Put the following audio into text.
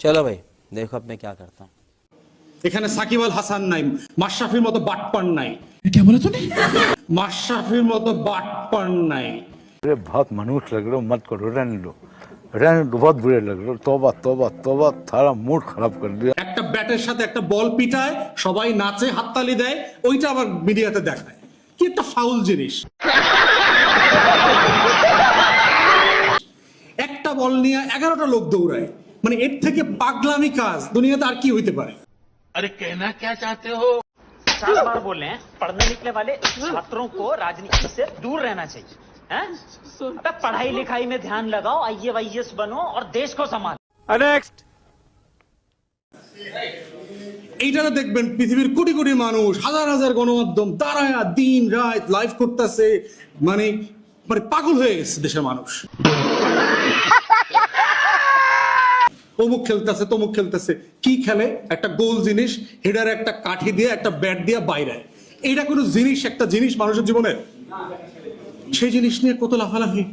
चलो भाई देखो अब मैं क्या करता हूँ এখানে সাকিব আল হাসান নাই মাশরাফির মতো বাটপান নাই মাশরাফির মতো বাটপান নাই अरे बहुत मनुष्य लग रहे हो मत करो रहने दो रहने दो बहुत बुरे लग रहे हो तोबा तोबा तोबा थारा मूड खराब कर दिया একটা ব্যাটের সাথে একটা বল পিটায় সবাই নাচে হাততালি দেয় ওইটা আবার মিডিয়াতে দেখায় কি একটা ফাউল জিনিস একটা বল নিয়ে এগারোটা লোক দৌড়ায় মানে এর থেকে পাগলামি কাজ দুনিয়াতে আর কি হইতে পারে चार बार बोले हैं पढ़ने निकले वाले छात्रों को राजनीति से दूर रहना चाहिए हैं? अबे पढ़ाई लिखाई में ध्यान लगाओ आइए वाईएस बनो और देश को संभालो এইটাতে দেখবেন পৃথিবীর কোটি কোটি মানুষ হাজার হাজার গণমাধ্যম তারা দিন রাত লাইভ করতেছে মানে মানে পাগল হয়ে গেছে দেশের মানুষ অমুক খেলতেছে, তমুক খেলতেছে। কি খেলে? একটা গোল জিনিস, হেডার একটা কাঠি দিয়ে, একটা ব্যাট দিয়ে বাইরে। এটা কোনো জিনিস, একটা জিনিস মানুষের জীবনে? সেই জিনিস নিয়ে কত লাফালাফি?